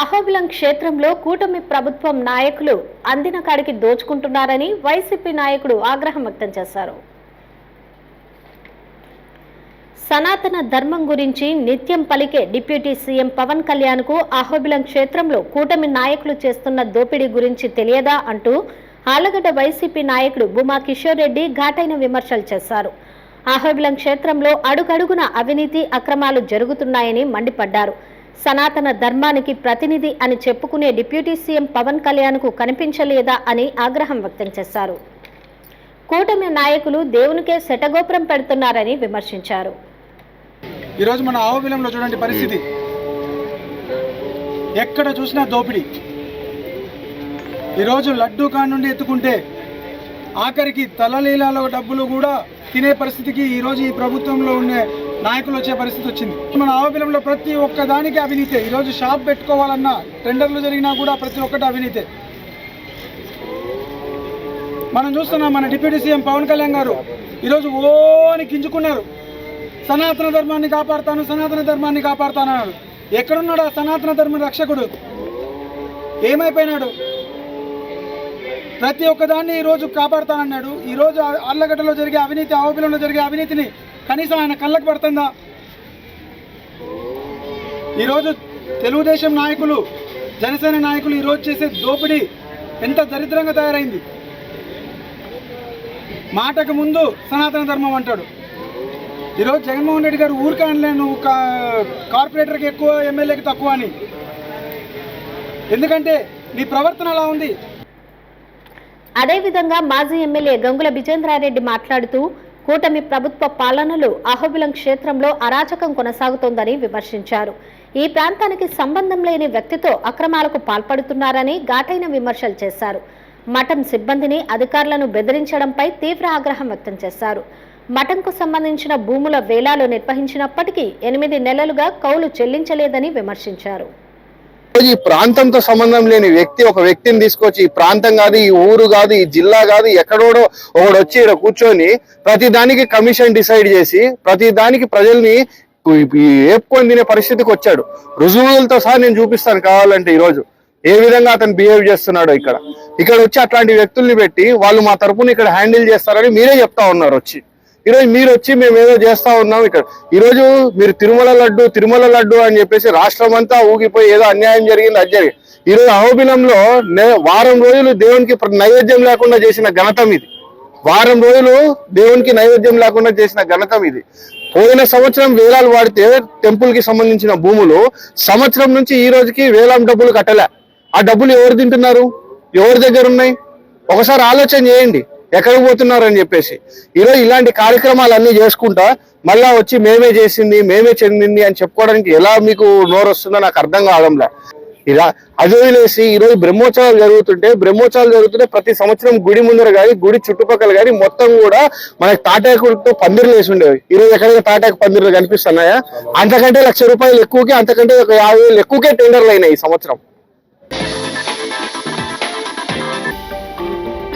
అహోబిలం క్షేత్రంలో కూటమి ప్రభుత్వం నాయకులు అందిన కాడికి దోచుకుంటున్నారని వైసీపీ నాయకుడు ఆగ్రహం వ్యక్తం చేశారు. సనాతన ధర్మం గురించి నిత్యం పలికే డిప్యూటీ సీఎం పవన్ కళ్యాణ్కు అహోబిలం క్షేత్రంలో కూటమి నాయకులు చేస్తున్న దోపిడీ గురించి తెలియదా అంటూ ఆలగడ్డ వైసీపీ నాయకుడు భూమా కిషోర్ రెడ్డి ఘాటైన విమర్శలు చేశారు. అహోబిలం క్షేత్రంలో అడుగడుగున అవినీతి అక్రమాలు జరుగుతున్నాయని మండిపడ్డారు. సనాతన ధర్మానికి ప్రతినిధి అని చెప్పుకునే డిప్యూటీ సీఎం పవన్ కళ్యాణ్కు కనిపించలేదా అని ఆగ్రహం వ్యక్తం చేశారు. కూటమి నాయకులు దేవునికే శటగోపురం పెడుతున్నారని విమర్శించారు. ఈరోజు మన ఆవబిలంలో చూడండి పరిస్థితి. ఎక్కడ చూసినా దోపిడీ. ఈరోజు లడ్డూ కానుండి ఎత్తుకుంటే ఆఖరికి తలలీలలో డబ్బులు కూడా తినే పరిస్థితికి ఈరోజు ఈ ప్రభుత్వంలో ఉండే నాయకులు వచ్చే పరిస్థితి వచ్చింది. మన ఆవపిలంలో ప్రతి ఒక్క దానికి అవినీతే ఈరోజు షాప్ పెట్టుకోవాలన్నా టెండర్లు జరిగినా కూడా ప్రతి ఒక్కటి అవినీతే. మనం చూస్తున్నాం మన డిప్యూటీ సీఎం పవన్ కళ్యాణ్ గారు ఈరోజు ఓని గింజుకున్నారు సనాతన ధర్మాన్ని కాపాడుతాను సనాతన ధర్మాన్ని కాపాడుతానన్నాడు ఎక్కడున్నాడు ఆ సనాతన ధర్మ రక్షకుడు? ఏమైపోయినాడు? ప్రతి ఒక్కదాన్ని ఈరోజు కాపాడుతానన్నాడు. ఈరోజు ఆ అల్లగడ్డలో జరిగే అవినీతి ఆవుపిలంలో జరిగే అవినీతిని కనీసం ఆయన కళ్ళకు పడుతుందా? ఈరోజు తెలుగుదేశం నాయకులు జనసేన నాయకులు ఈరోజు చేసే దోపిడీ ఎంత దరిద్రంగా తయారైంది. మాటకు ముందు సనాతన ధర్మం అంటాడు. ఈరోజు జగన్మోహన్ రెడ్డి గారు ఊరికే అనలేను కా- కార్పొరేటర్కి ఎక్కువ ఎమ్మెల్యేకి తక్కువ అని. ఎందుకంటే నీ ప్రవర్తన అలా ఉంది. అదేవిధంగా మాజీ ఎమ్మెల్యే గంగుల విజేంద్రారెడ్డి మాట్లాడుతూ కూటమి ప్రభుత్వ పాలనలు అహోబిలం క్షేత్రంలో అరాచకం కొనసాగుతోందని విమర్శించారు. ఈ ప్రాంతానికి సంబంధం లేని వ్యక్తితో అక్రమాలకు పాల్పడుతున్నారని ఘాటైన విమర్శలు చేశారు. మఠం సిబ్బందిని అధికారులను బెదిరించడంపై తీవ్ర ఆగ్రహం వ్యక్తం చేశారు. మఠంకు సంబంధించిన భూముల వేలాలు నిర్వహించినప్పటికీ ఎనిమిది నెలలుగా కౌలు చెల్లించలేదని విమర్శించారు. ఈ ప్రాంతంతో సంబంధం లేని వ్యక్తి ఒక వ్యక్తిని తీసుకొచ్చి ఈ ప్రాంతం కాదు ఈ ఊరు కాదు ఈ జిల్లా కాదు ఎక్కడోడో ఒకడు వచ్చి ఇక్కడ కూర్చొని ప్రతి దానికి కమిషన్ డిసైడ్ చేసి ప్రతి దానికి ప్రజల్ని ఏపుకొని తినే పరిస్థితికి వచ్చాడు. రుజువులతో సహా నేను చూపిస్తాను కావాలంటే ఈ రోజు ఏ విధంగా అతను బిహేవ్ చేస్తున్నాడో ఇక్కడ. ఇక్కడ వచ్చి అట్లాంటి వ్యక్తుల్ని పెట్టి వాళ్ళు మా తరపున ఇక్కడ హ్యాండిల్ చేస్తారని మీరే చెప్తా ఉన్నారు వచ్చి. ఈరోజు మీరు వచ్చి మేము ఏదో చేస్తా ఉన్నాం ఇక్కడ. ఈరోజు మీరు తిరుమల లడ్డు తిరుమల లడ్డు అని చెప్పేసి రాష్ట్రం అంతా ఊగిపోయి ఏదో అన్యాయం జరిగింది అది జరిగింది. ఈరోజు అహోబిలంలో నే- వారం రోజులు దేవునికి నైవేద్యం లేకుండా చేసిన ఘనతం ఇది. వారం రోజులు దేవునికి నైవేద్యం లేకుండా చేసిన ఘనతం ఇది. పోయిన సంవత్సరం వేలాలు వాడితే టెంపుల్కి సంబంధించిన భూములు సంవత్సరం నుంచి ఈ రోజుకి వేలం డబ్బులు కట్టలే. ఆ డబ్బులు ఎవరు తింటున్నారు? ఎవరి దగ్గర ఉన్నాయి? ఒకసారి ఆలోచన చేయండి. ఎక్కడికి పోతున్నారు అని చెప్పేసి. ఈరోజు ఇలాంటి కార్యక్రమాలన్నీ చేసుకుంటా మళ్ళా వచ్చి మేమే చేసింది మేమే చెందింది అని చెప్పుకోవడానికి ఎలా మీకు నోరు వస్తుందో నాకు అర్థం కావడంలే. ఇలా అది వదిలేసి ఈరోజు బ్రహ్మోత్సవాలు జరుగుతుంటే బ్రహ్మోత్సవాలు జరుగుతుంటే ప్రతి సంవత్సరం గుడి ముందర కానీ గుడి చుట్టుపక్కల కానీ మొత్తం కూడా మనకి తాటాకులతో పందిర్లు వేసి ఉండేవి. ఈరోజు ఎక్కడైనా తాటాకు పందిర్లు కనిపిస్తున్నాయా? అంతకంటే లక్ష రూపాయలు ఎక్కువకి అంతకంటే ఒక యాభై వేలు ఎక్కువకే టెండర్లు అయినాయి ఈ సంవత్సరం.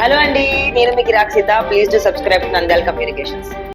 హలో అండి. నేను మీకు Rakshita please to subscribe Nandyal communications